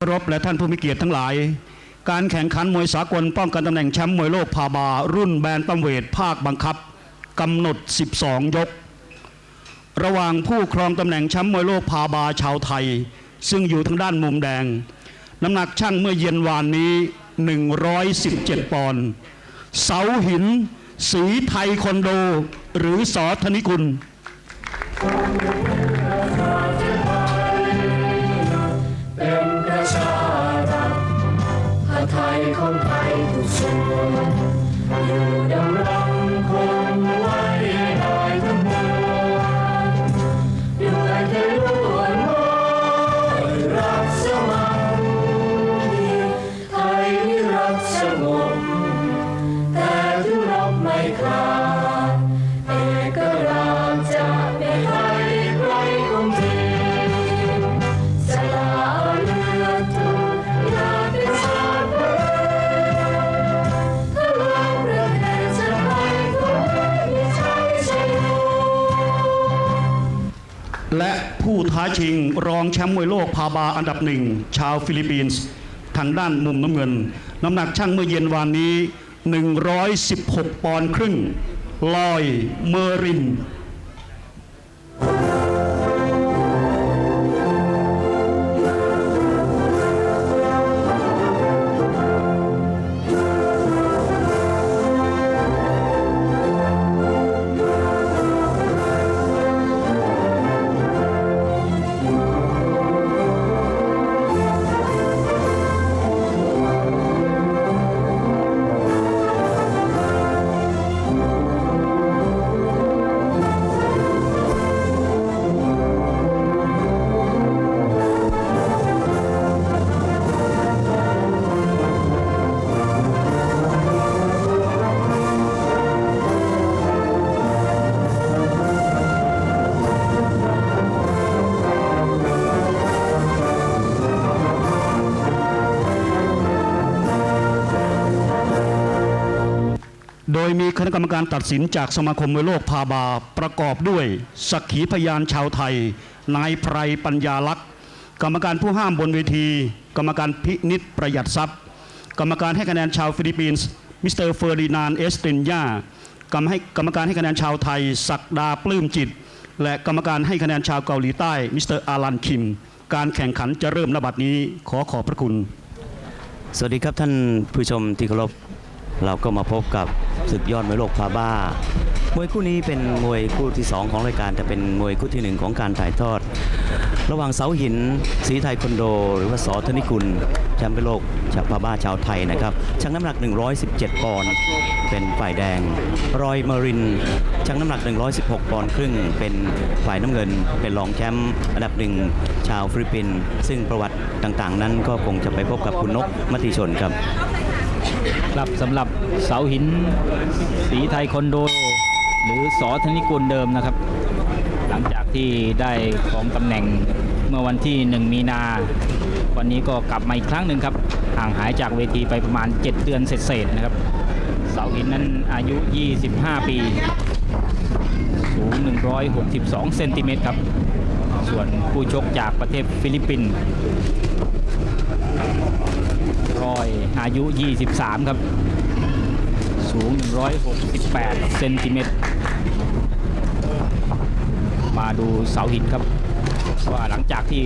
รบและท่านผู้มีเกียรติทั้งหลาย การแข่งขันมวยสากลป้องกันตำแหน่งแชมป์มวยโลกพาบา รุ่นแบนตั้มเวทภาคบังคับกำหนด 12 ยก ระหว่างผู้ครองตำแหน่งแชมป์มวยโลกพาบาชาวไทย ซึ่งอยู่ทางด้านมุมแดง น้ำหนักช่างเมื่อเย็นวานนี้ 117 ปอนด์เสาหิน สีไทยคอนโด หรือสอธนิกุล ของไทยทุกส่วนอยู่ดำรงคงไว้ได้ทั้งมวลด้วยใจล้วนมอยรักสมัครไทยรักสงบแต่ถึงรบไม่คลาย ชิง รองแชมป์มวยโลกพาบาอันดับหนึ่ง ชาวฟิลิปปินส์ทางด้านมุมน้ำเงิน น้ำหนักช่างเมื่อเย็นวานนี้ 116 ปอนด์ครึ่ง ลอยเมอริน มีคณะกรรมการตัดสินจากสมาคมมวยโลกพาบาประกอบด้วย สักขีพยานชาวไทย นายไพรปัญญาลักษ์กรรมการผู้ห้ามบนเวที กรรมการพินิษประหยัดทรัพย์ กรรมการให้คะแนนชาวฟิลิปปินส์มิสเตอร์เฟอร์ดินานเอสตินยากรรมให้กรรมการให้คะแนนชาวไทย ศักดาปลื้มจิต และกรรมการให้คะแนนชาวเกาหลีใต้มิสเตอร์อารันคิม การแข่งขันจะเริ่มนบัดนี้ขอขอบพระคุณ สวัสดีครับท่านผู้ชมที่เคารพ เราก็มาพบกับศึกยอดมวยโลกพาบ้ามวยคู่นี้เป็นมวยคู่ที่ 2 ของรายการแต่เป็นมวยคู่ที่ 1 ของการถ่ายทอด ระหว่างเสาหินสีไทยคอนโด หรือว่าสอธนิกุลแชมป์โลกชาวพาบ้าชาวไทยนะครับชั่งน้ำหนัก 117 ปอนด์เป็นฝ่ายแดง รอยมอรินชั่งน้ำหนัก 116 ปอนด์ครึ่ง เป็นฝ่ายน้ำเงิน เป็นรองแชมป์อันดับหนึ่งชาวฟิลิปปินส์ซึ่งประวัติต่างๆ นั้นก็คงจะไปพบกับคุณนกมติชนครับ ครับสำหรับเสาหิน สีไทยคอนโด หรือสอธนิกุลเดิมนะครับ หลังจากที่ได้ของตำแหน่งเมื่อวันที่ 1 มีนา วันนี้ก็กลับมาอีกครั้งหนึ่งครับ ห่างหายจากเวทีไปประมาณ 7 เดือนเศษๆนะครับ เสาหินนั้นอายุ 25 ปี สูง 162 เซนติเมตรครับ ส่วนผู้ชกจากประเทศฟิลิปปินส์ ร อายุ 23 ครับ สูง 168 เซนติเมตร มาดูเสาหินครับ ว่าหลังจากที่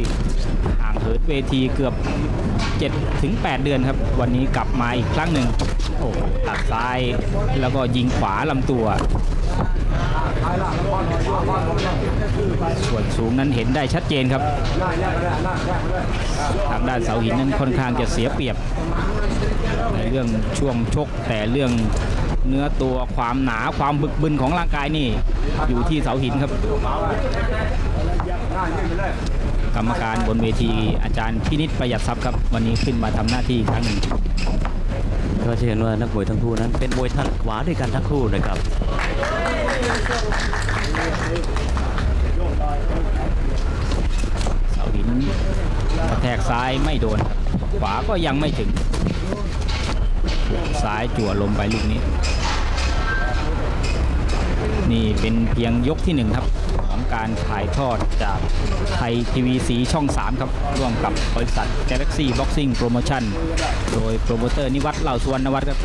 ห่างเหินเวทีเกือบ7ถึง8เดือนครับ วันนี้กลับมาอีกครั้งหนึ่งโอ้โหตัดซ้ายแล้วก็ยิงขวาลำตัว ส่วนสูงนั้นเห็นได้ชัดเจนครับทางด้านเสาหินนั้นค่อนข้างจะเสียเปรียบ ในเรื่องช่วงชกแต่เรื่องเนื้อตัวความหนาความบึกบึนของร่างกายนี่ อยู่ที่เสาหินครับ กรรมการบนเวทีอาจารย์พินิษประหยัดทรัพย์ครับ วันนี้ขึ้นมาทำหน้าที่อีกครั้งหนึ่งก็จะเห็นว่านักมวยทั้งคู่นั้นเป็นมวยถนัดขวาด้วยกันทั้งคู่นะครับ เสาหินกระแทกซ้ายไม่โดน ขวาก็ยังไม่ถึง ซ้ายจั่วลมไปลูกนี้ นี่เป็นเพียงยกที่หนึ่งครับของการถ่ายทอดจากไทยทีวีสีช่อง 3 ครับ ร่วมกับบริษัท Galaxy Boxing Promotion โดยโปรโมเตอร์นิวัฒน์เหล่าสุวรรณวัฒน์ครับ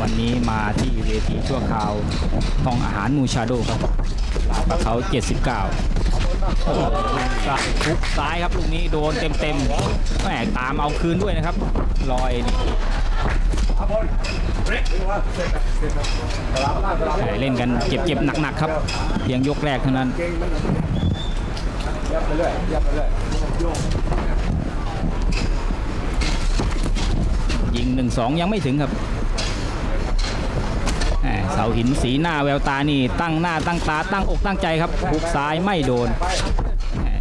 วันนี้มาที่เวทีชั่วคราวห้องอาหารมูชาโดครับลาดพร้า79โอ้โหซ้ายทุกซ้ายครับลูกนี้โดนเต็มๆแหมตามเอาคืนด้วยนะครับ ลอยนี่เล่นกันเจ็บๆหนักๆครับ เพียงยกแรกเท่านั้นยิ งหนึ่งสองยังไม่ถึงครับเสาหินสีหน้าแววตานี่ตั้งหน้าตั้งตาตั้งอกตั้งใจครับหุกซ้ายไม่โดน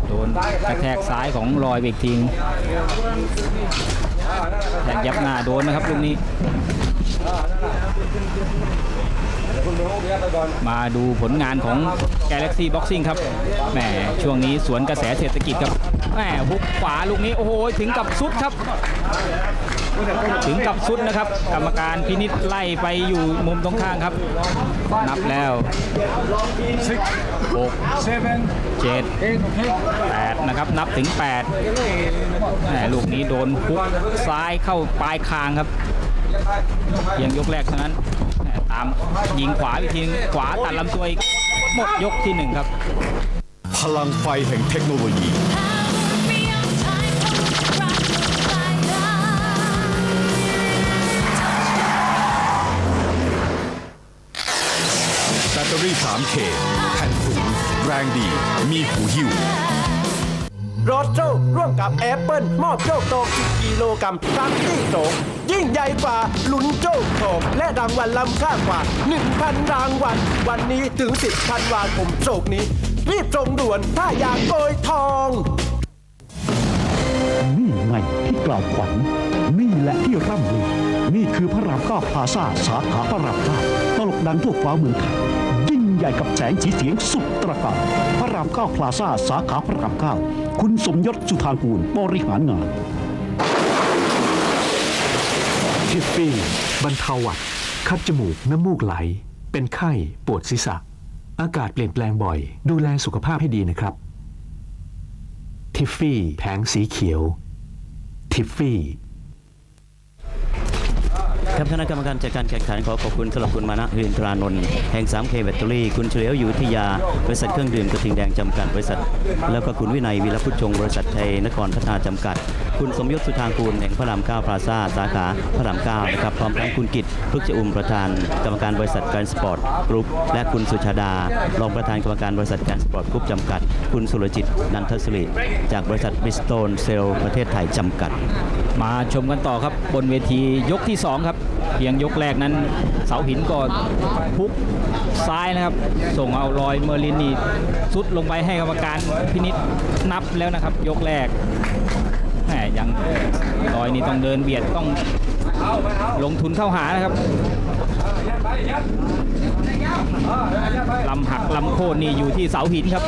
โดนกระแทกซ้ายของลอยเบกทิงแทงยับหน้าโดนนะครับลูกนี้ มาดูผลงานของ Galaxy Boxing ครับแหมช่วงนี้สวนกระแสเศรษฐกิจครับแหมฮุกขวาลูกนี้โอ้โหถึงกับสุดครับ ถึงกับสุดนะครับ กรรมการพินิษไล่ไปอยู่มุมตรงข้างครับ นับแล้วหกเจ็ดแปดนะครับนับถึง8แหมลูกนี้โดนฮุกซ้ายเข้าปลายคางครับเพียงยกแรกเท่านั้นามยิงขวาอีกทีนึงขวาตัดลำตัวอีกหมดยกที่หนึ่งครับ พลังไฟแห่งเทคโนโลยี แบตเตอรี่ 3K แผ่นสูงแรงดี มีหูหิ้ว รถโชคร่วมกับแอปเปิลมอบโชคโต10กิโลกรัมครั้งที่สองยิ่งใหญ่กว่าลุ้นโชคทองและรางวัลล้ำค่ากว่า 1,000 รางวัล วันนี้ถึง 10ธันวาคมโชคนี้ รีบส่งด่วนถ้าอยากโกยทอง นี่ไงที่กล่าวขวัญนี่แหละที่ร่ำลือนี่คือพระรามเก้าพลาซาสาขาพระรามเก้าตลกดังทั่วฟ้าเมืองไทยยิ่ง ใหญ่กับแสงสีเสียงสุดตระการพระรามเก้าพลาซ่าสาขาพระรามเก้าคุณสมยศสุธางกูลบริหารงานทิฟฟี่บรรเทาหวัด คัดจมูกน้ำมูกไหล เป็นไข้ปวดศีรษะ อากาศเปลี่ยนแปลงบ่อย ดูแลสุขภาพให้ดีนะครับ ทิฟฟี่แผงสีเขียว ทิฟฟี่ ครับคณะกรรมการจัดการแข่งขันขอขอบคุณสำหรับคุณมานะฮืนตรานนท์แห่ง 3K แบตเตอรี่ คุณเฉลียวอยู่วิทยา บริษัทเครื่องดื่มกระทิงแดงจำกัดบริษัท แล้วก็คุณวินัยวีรพุทธชง บริษัทไทยนครพัฒนาจำกัด คุณสมยศสุธางกูลแห่งพระรามเก้าพลาซ่าสาขาพระรามเก้านะครับพร้อมทั้งคุณกิตพฤกษอุ่มประธานกรรมการบริษัทการสปอร์ตกรุ๊ปและคุณสุชาดารองประธานกรรมการบริษัทการสปอร์ตกรุ๊ปจำกัด คุณสุรจิตนันทศิริจากบริษัทบิสโตนเซลประเทศไทยจำกัด มาชมกันต่อครับบนเวทียกที่ 2 ครับ เพียงยกแรกนั้น เสาหินก็พุกซ้ายนะครับ ส่งเอาลอยเมอร์ลินนี่สุดลงไปให้กรรมการพินิษนับแล้วนะครับ ยกแรก แหมยังลอยนี่ต้องเดินเบียดต้องลงทุนเข้าหานะครับลำหักลำโค่นนี่อยู่ที่เสาหินครับ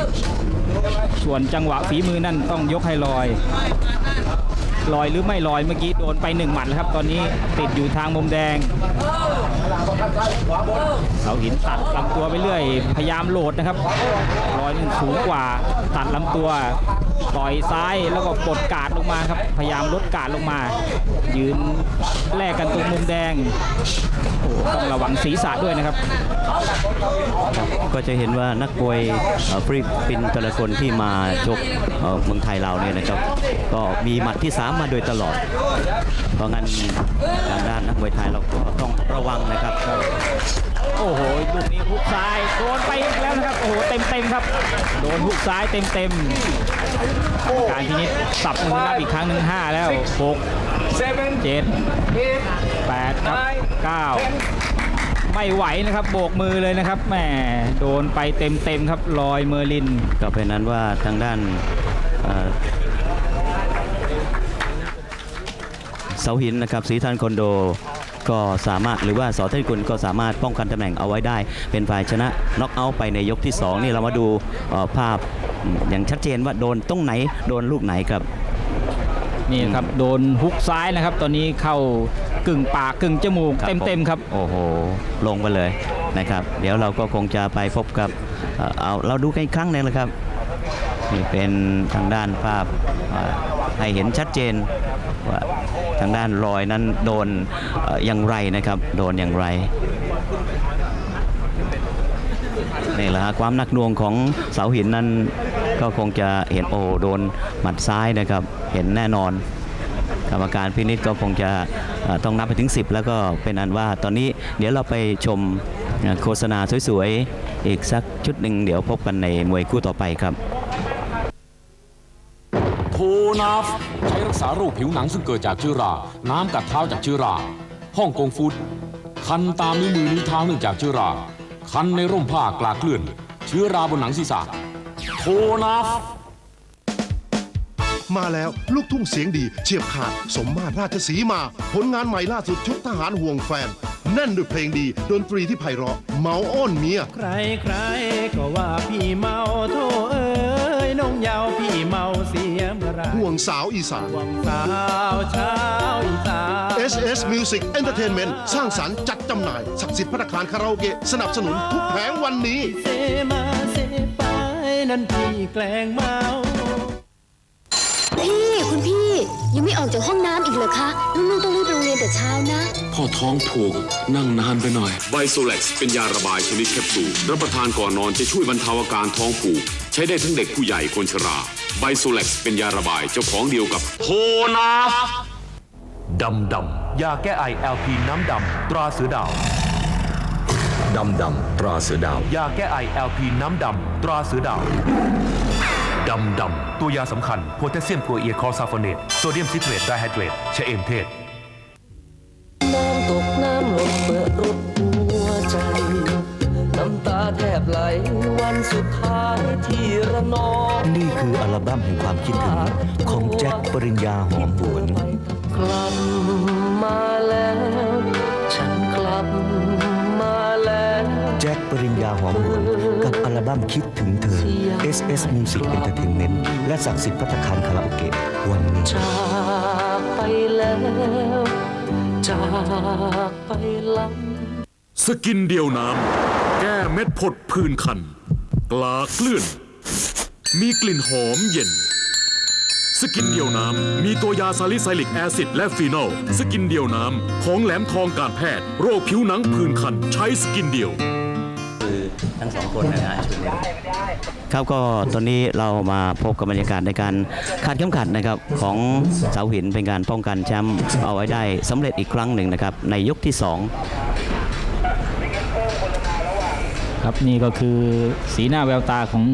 ส่วนจังหวะฝีมือนั่นต้องยกให้ลอย ลอยหรือไม่ลอยเมื่อกี้โดนไปหนึ่งหมัดแล้วครับ ตอนนี้ติดอยู่ทางมุมแดงเสาหินตัดลำตัวไปเรื่อย พยายามโหลดนะครับลอยนึงสูงกว่าตัดลำตัว ต่อยซ้ายแล้วก็ปลดกาดลงมาครับ พยายามลดกาดลงมา ยืนแลกกันตรงมุมแดงโอ้ต้องระวังศีรษะด้วยนะครับ ก็จะเห็นว่านักมวยฟรีปินแต่ละคนที่มาชกเมืองไทยเราเนี่ยนะครับ ก็มีหมัดที่3มาโดยตลอด เพราะงั้นทางด้านนักมวยไทยเราก็ต้องระวังนะครับ โอ้โหลูกนี้ฮุกซ้ายโดนไปอีกแล้วนะครับโอ้โหเต็มเต็มครับโดนฮุกซ้ายเต็มเต็มการพินิษสับมือนับอีกครั้งหนึ่งห้าแล้วหกเจ็ดแปดครับเก้าไม่ไหวนะครับโบกมือเลยนะครับแหมโดนไปเต็มเต็มครับลอยเมอร์ลิน ก็เป็นนั้นว่าทางด้านเอ่อเสาหินนะครับสีทันคอนโด ก็สามารถหรือว่าสอเทพกุลก็สามารถป้องกันตำแหน่งเอาไว้ได้ เป็นฝ่ายชนะน็อกเอาท์ไปในยกที่2นี่เรามาดูเอ่อภาพอืมอย่างชัดเจนว่าโดนตรงไหนโดนลูกไหนครับนี่ครับโดนฮุกซ้ายนะครับ ตอนนี้เข้ากึ่งปากกึ่งจมูกครับเต็มเต็มๆครับโอ้โหลงไปเลยนะครับ เดี๋ยวเราก็คงจะไปพบกับเอ่อเอาเราดูกันอีกครั้งหนึงนะครับนี่เป็นทางด้านภาพอ่าให้เห็นชัดเจน ว่าทางด้านรอยนั้นโดนอย่างไรนะครับ โดนอย่างไรนี่แหละฮะความหนักหน่วงของเสาหินนั้นก็คงจะเห็นโอ้โดนหมัดซ้ายนะครับ เห็นแน่นอน กรรมการพินิจก็คงจะต้องนับไปถึง 10 แล้วก็เป็นอันว่าตอนนี้เดี๋ยวเราไปชมโฆษณาสวยๆ อีกสักชุดหนึ่งเดี๋ยวพบกันในมวยคู่ต่อไปครับ นาฟใช้รักษาโรคผิวหนังซึ่งเกิดจากเชื้อรา น้ำกัดเท้าจากเชื้อราฮ่องกงฟูดคันตามนิ้วมือนิ้วเท้าเนื่องจากเชื้อรา คันในร่มผ้ากลากเกลื่อน เชื้อราบนหนังศีรษะโทนาฟมาแล้วลูกทุ่งเสียงดีเฉียบขาด สมมาตรราชสีมา ผลงานใหม่ล่าสุดชุดทหารห่วงแฟน แน่นด้วยเพลงดีดนตรีที่ไพเราะ เมาอ้อนเมีย ใครใครๆก็ว่าพี่เมาโทเอ้ย น้องยาวพี่เมาเสียเมื่อไรห่วงสาวอีสาน ห่วงสาวเช้าอีสาน SS Music Entertainment สร้างสรรค์จัดจำหน่าย ศักดิ์สิทธิ์พัตตาคารคาราโอเกะสนับสนุนทุกแผงวันนี้ เซมาเซไปนั่นพี่แกล้งเมา พี่ คุณพี่ ยังไม่ออกจากห้องน้ำอีกเหรอคะลูกๆต้องรีบไปโรง เรียนแต่เช้านะ พ่อท้องผูกนั่งนานไปหน่อย ไบโซเล็กซ์เป็นยาระบายชนิดแคปซูลรับประทานก่อนนอนจะช่วยบรรเทาอาการท้องผูก ใช้ได้ทั้งเด็กผู้ใหญ่คนชราไบโซเล็กซ์เป็นยาระบายเจ้าของเดียวกับโทนาฟดำดำยาแก้ไอ LP น้ำดำตราเสือดาวดำดำตราเสือดาวยาแก้ไอ LP น้ำดำตราเสือดาวดำดำตัวยาสำคัญโพแทสเซียมกลูเอียคอซาฟอเนตโซเดียมซิเทรตไดไฮเดรตชะเอมเทศ เปิดรถหัวใจ น้ำตาแทบไหลวันสุดท้ายที่ระนองนี่คืออัลบั้มแห่งความคิดถึงของแจ็คปริญญาหอมหวนกลับมาแล้ว ฉันกลับมาแล้ว แจ็คปริญญาหอมหวนกับอัลบั้มคิดถึงเธอ SS Music Entertainment และศักดิ์สิทธิ์พัฒคารคาราโอเกะวันนี้จากไปแล้ว จากไปล้วสกินเดียวน้ำ แก้เม็ดผดผื่นคัน กลาเกลื่อน มีกลิ่นหอมเย็น สกินเดียวน้ำ มีตัวยาซาลิไซลิกแอซิดและฟีนอล สกินเดียวน้ำ ของแหลมทองการแพทย์ โรคผิวหนังผื่นคัน ใช้สกินเดียว ทั้งสองคนนะฮะชุดนี้ครับก็ตอนนี้เรามาพบกับบรรยากาศในการขาดเข็มขัดนะครับของเสาหินเป็นการป้องกันแชมป์เอาไว้ได้สำเร็จอีกครั้งหนึ่งนะครับในยกที่ 2 ครับนี่ก็คือสีหน้าแววตาของ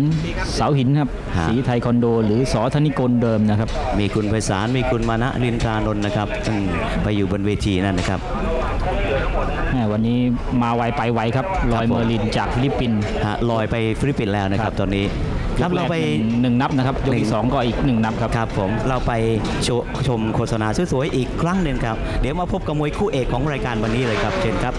เสาหินครับฮะ สีไทยคอนโด หรือสอธนิกลเดิมนะครับ มีคุณไพศาลมีคุณมานะลินการนนท์นะครับซึ่งไปอยู่บนเวทีนั่นนะครับแหม่ วันนี้มาไวไปไวครับลอยครับผมเมอร์ลินจากฟิลิปปินส์ฮะลอยไปฟิลิปปินส์แล้วนะครับตอนนี้ครับเราไปยกแกหนึ่งหนึ่งนับนะครับยกหนึ่ที่งสองก็อีกหนึ่งนับครับครับผมเราไปชชมโฆษณาสวยๆอีกครั้งหนึ่งครับ เดี๋ยวมาพบกับมวยคู่เอกของรายการวันนี้เลยครับเชิญครับ